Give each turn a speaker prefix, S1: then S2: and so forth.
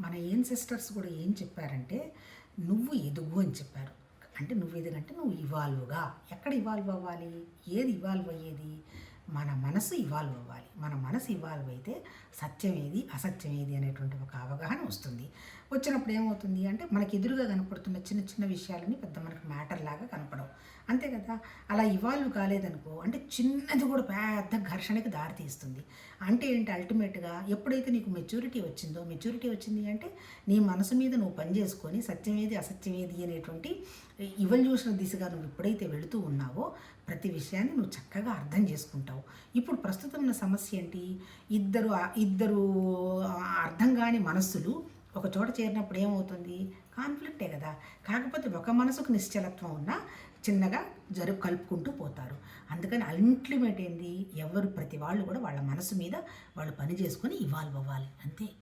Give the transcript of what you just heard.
S1: మన ఏం సిస్టర్స్ కూడా ఏం చెప్పారంటే నువ్వు ఎదుగు అని చెప్పారు. అంటే నువ్వు ఎదుగంటే నువ్వు ఇవాల్వ్గా ఎక్కడ ఇవాల్వ్ అవ్వాలి? ఏది ఇవాల్వ్ అయ్యేది? మన మనసు ఇవాల్వ్ అవ్వాలి. మన మనసు ఇవాల్వ్ అయితే సత్యం ఏది అసత్యం ఏది అనేటువంటి ఒక అవగాహన వస్తుంది. వచ్చినప్పుడు ఏమవుతుంది అంటే మనకి ఎదురుగా కనపడుతున్న చిన్న చిన్న విషయాలని పెద్ద మనకు మ్యాటర్ లాగా కనపడవు. అంతే కదా? అలా ఇవాల్వ్ కాలేదనుకో అంటే చిన్నది కూడా పెద్ద ఘర్షణకి దారితీస్తుంది అంటే ఏంటి అల్టిమేట్గా ఎప్పుడైతే నీకు మెచ్యూరిటీ వచ్చిందో మెచ్యూరిటీ వచ్చింది అంటే నీ మనసు మీద నువ్వు పని చేసుకొని సత్యం ఏది అసత్యం ఏది అనేటువంటి ఇవల్యూషన్ దిశగా నువ్వు ఎప్పుడైతే వెళుతూ ఉన్నావో ప్రతి విషయాన్ని నువ్వు చక్కగా అర్థం చేసుకుంటావు. ఇప్పుడు ప్రస్తుతం ఉన్న సమస్య ఏంటి? ఇద్దరు ఇద్దరు అర్థం కాని మనస్సులు ఒక చోట చేరినప్పుడు ఏమవుతుంది? కాన్ఫ్లిక్టే కదా. కాకపోతే ఒక మనసుకు నిశ్చలత్వం ఉన్నా చిన్నగా జరుపు కలుపుకుంటూ పోతారు. అందుకని అల్టిమేట్ ఏంది? ఎవరు ప్రతి వాళ్ళు కూడా వాళ్ళ మనసు మీద వాళ్ళు పని చేసుకొని ఇవాల్వ్ అవ్వాలి. అంతే.